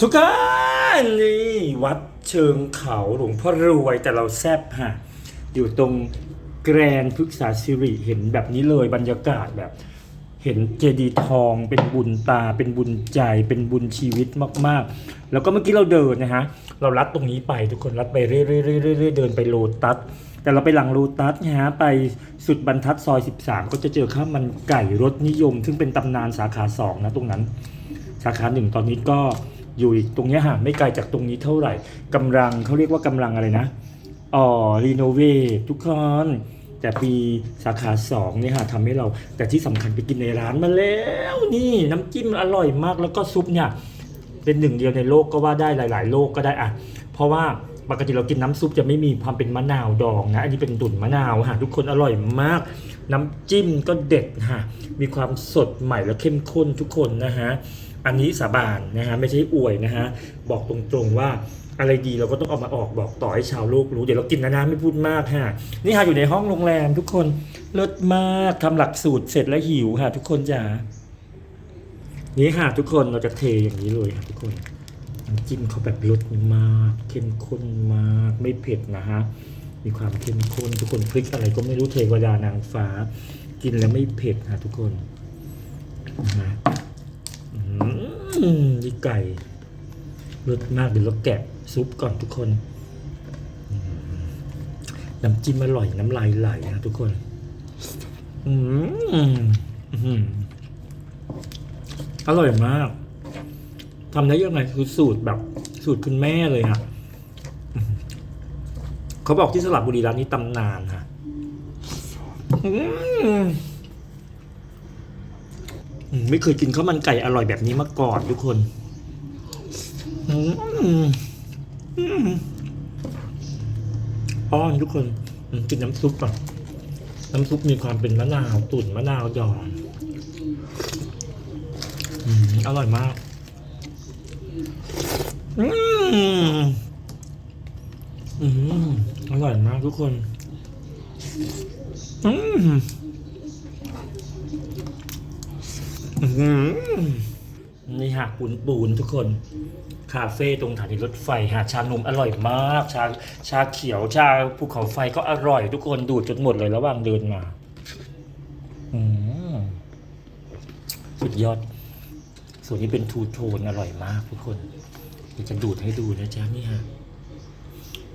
ทุกคนนี่วัดเชิงเขาหลวงพ่อรวยแต่เราแซบฮะอยู่ตรงแกรนพฤกษาสิริเห็นแบบนี้เลยบรรยากาศแบบ เห็นเจดีย์ทองเป็นบุญตา เป็นบุญใจ เป็นบุญชีวิตมากๆ แล้วก็เมื่อกี้เราเดินนะฮะ เราลัดตรงนี้ไปทุกคนลัดไปเรื่อยๆเรื่อยๆเดินไปโลตัสแต่เราไปหลังโลตัสนะฮะไปสุดบรรทัดซอย 13 ก็จะเจอข้าวมันไก่รสนิยม ซึ่งเป็นตำนานสาขา 2 นะตรงนั้น สาขาหนึ่งตอนนี้ก็อยู่อีกตรงนี้ยฮะไม่ไกลจากตรงนี้เท่าไหร่กำลังเขาเรียกว่ากำลังอะไรนะอ๋อรีโนเวททุกคนแต่ปีสาขาสองเนี่ยฮะทำให้เราแต่ที่สำคัญไปกินในร้านมาแล้วนี่น้ำจิ้มอร่อยมากแล้วก็ซุปเนี่ยเป็นหนึ่งเดียวในโลกก็ว่าได้หลาย ๆ โลกก็ได้อะเพราะว่าปกติเรากินน้ำซุปจะไม่มีความเป็นมะนาวดองนะ อันนี้เป็นตุ๋นมะนาวฮะทุกคนอร่อยมาก น้ำจิ้มก็เด็ดฮะมีความสดใหม่และเข้มข้นทุกคนนะฮะ อันนี้สาบานนะฮะไม่ใช่อวยนะฮะบอกตรงๆว่าอะไรดีเราก็ต้องเอามาออกบอกต่อให้ชาวโลกรู้เดี๋ยวเรากินนะนะไม่พูดมากฮะนี่ฮะอยู่ในห้องโรงแรมทุกคนเลิศมากทำหลักสูตรเสร็จแล้วหิวค่ะทุกคนจ๋านี่ค่ะทุกคนเราจะเทอย่างนี้เลยค่ะทุกคนน้ำจิ้มเขาแบบรสมาก เข้มข้นมากไม่เผ็ดนะฮะมีความเข้มข้นทุกคนพริกอะไรก็ไม่รู้เทวดานางฟ้า กินแล้วไม่เผ็ดค่ะทุกคนนะฮะ นี่ไก่รสมากเดี๋ยวเราแกะซุปก่อนทุกคน น้ำจิ้มอร่อยน้ำลายไหลนะทุกคนอร่อยมากทำได้ยังไงคือสูตรแบบสูตรคุณแม่เลยค่ะเขาบอกที่สระบุรีร้านนี้ตำนานค่ะ ไม่เคยกินข้าวมันไก่อร่อยแบบนี้มาก่อนทุกคนอืออ้อนทุกคนกินน้ำซุปก่อนน้ำซุปมีความเป็นมะนาวตุ๋นมะนาวดองอืมอร่อยมากอืมอืมอร่อยมากทุกคน อืม นี่ฮะปูนปูนทุกคน คาเฟ่ตรงสถานีรถไฟฮะชานมอร่อยมาก ชาชาเขียวชาภูเขาไฟก็อร่อย ทุกคนดูดจนหมดเลยระหว่างเดินมาอืมสุดยอด ส่วนนี้เป็นทูโทนอร่อยมากทุกคนเดี๋ยวจะดูดให้ดูนะจ๊ะนี่ฮะ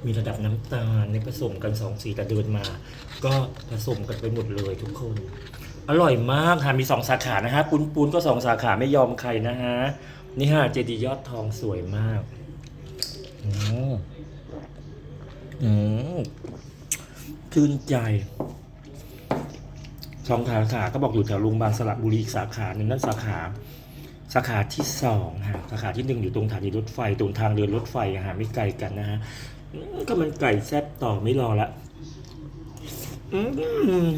มีระดับน้ำตาลในผสมกันสองสีแต่เดินมา ก็ผสมกันไปหมดเลยทุกคน อร่อยมากค่ะมีสองสาขานะฮะปุนปุนก็สองสาขาไม่ยอมใครนะฮะ นี่ฮะเจดีย์ยอดทองสวยมาก อืมอืมชื่นใจสองสาขาก็บอกอยู่แถวโรงพยาบาลสระบุรีอีกสาขาหนึ่งนั่นสาขา สาขาที่สองฮะสาขาที่หนึ่งอยู่ตรงสถานีรถไฟตรงทางเดินรถไฟอะฮะไม่ไกลกันนะฮะก็มันไก่แซ่บต่อไม่รอละ อืม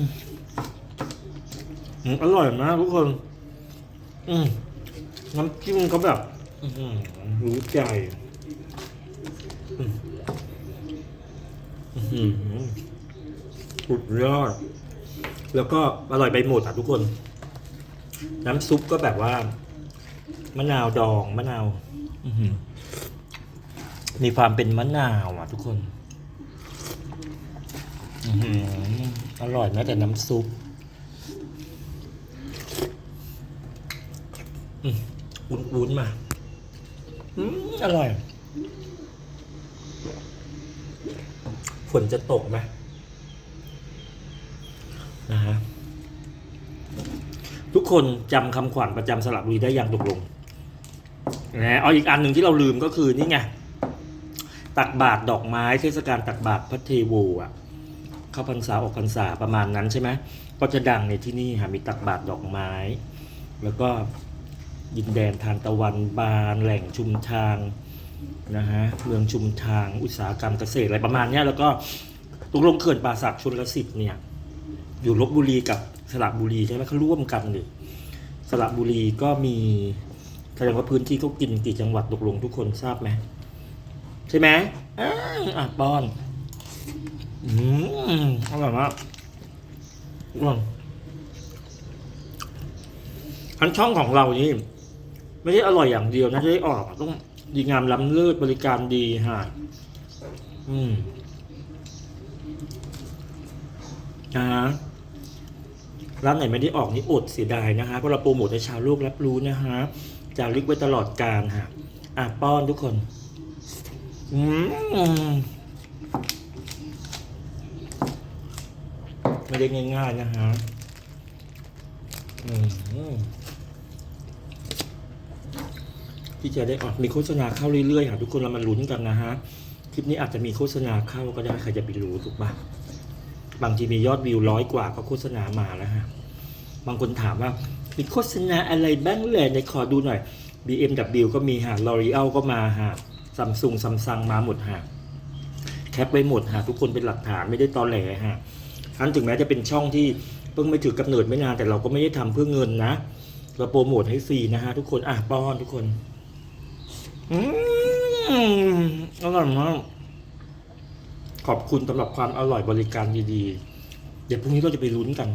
อร่อยมากทุกคน อืมน้ำจิ้มเขาแบบรู้ใจอุดยอด แล้วก็อร่อยไปหมดอะทุกคน น้ำซุปก็แบบว่า มะนาวดองมะนาวมีความเป็นมะนาวอะทุกคนอื้อหืออร่อยแม้แต่น้ำซุป อุ้นๆมา อืมอร่อย ฝนจะตกไหมนะฮะ ทุกคนจำคำขวัญประจำสระบุรีได้อย่างตกลงนะเอาอีกอันหนึ่งที่เราลืมก็คือนี่ไง ตักบาตรดอกไม้เทศกาลตักบาตรพระเทโวอะ เข้าพรรษาออกพรรษาประมาณนั้นใช่ไหมก็จะดังในที่นี่ค่ะมีตักบาตรดอกไม้ แล้วก็ ดินแดนทานตะวันบานแหล่งชุมทางนะฮะเมืองชุมทางอุตสาหกรรมเกษตรอะไรประมาณเนี้ยแล้วก็ตกลงเขื่อนป่าศักชนลสิทธิ์เนี่ยอยู่ลบบุรีกับสระบุรีใช่ไหมเขาร่วมกันนี่สระบุรีก็มีแสดงว่าพื้นที่เขากินกี่จังหวัดตกลงทุกคนทราบไหมใช่ไหมอ่าอะป้อนอืมอร่อยมากอร่อยทั้นช่องของเรานี่ ไม่ได้อร่อยอย่างเดียวนะจะได้ออกต้องดีงามล้ำเลิศบริการดีฮะอืมนะฮะร้านไหนไม่ได้ออกนี่อดเสียดายนะคะเพราะเราโปรโมทให้ชาวโลกรับรู้นะฮะจารึกไว้ตลอดกาลฮะอะป้อนทุกคน อืมไม่ได้ง่ายๆนะฮะอืม ที่จะได้ออกมีโฆษณาเข้าเรื่อยๆค่ะทุกคนเรามาลุ้นกันนะฮะคลิปนี้อาจจะมีโฆษณาเข้าก็ได้ใครจะไปรู้ถูกปะบางทีมียอดวิวร้อยกว่าก็โฆษณามาแล้วฮะบางคนถามว่ามีโฆษณาอะไรบ้างเลยในขอดูหน่อย BMW ก็มีฮะ L'Oreal ก็มาฮะซัมซุงซัมซังมาหมดฮะแคปไว้หมดฮะทุกคนเป็นหลักฐานไม่ได้ตอแหลฮะอันถึงแม้จะเป็นช่องที่เพิ่งไม่ถือกำเนิดไม่นานแต่เราก็ไม่ได้ทำเพื่อเงินนะเราโปรโมทให้ฟรีนะฮะทุกคนอะป้อนทุกคน อืมอร่อยมากขอบคุณสำหรับความอร่อยบริการดีๆ เดี๋ยวพรุ่งนี้เราจะไปลุ้นกัน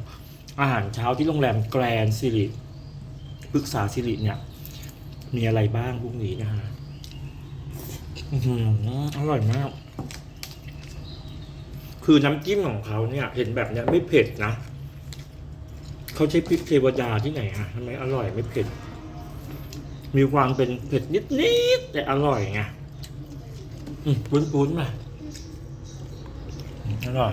อาหารเช้าที่โรงแรมแกรนซิริปรึกษาซิริเนี่ย มีอะไรบ้างพรุ่งนี้นะฮะอร่อยมาก คือน้ำจิ้มของเขาเนี่ย เห็นแบบเนี้ยไม่เผ็ดนะ เขาใช้พริกเทวดาที่ไหนฮะทำไมอร่อยไม่เผ็ด มีความเป็นเผ็ดนิดๆแต่อร่อยไงปุ้นๆมาอร่อย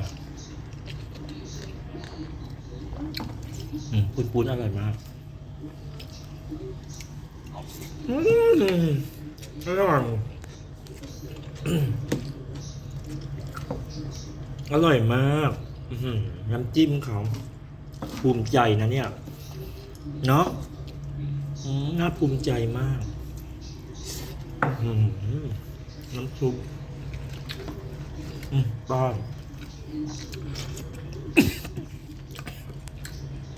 อืมปุ้นๆอร่อยมากอืมอร่อยอร่อยมากน้ำจิ้มเขาภูมิใจนะเนี่ย เนาะ น่าภูมิใจมากน้ำซุปป้อน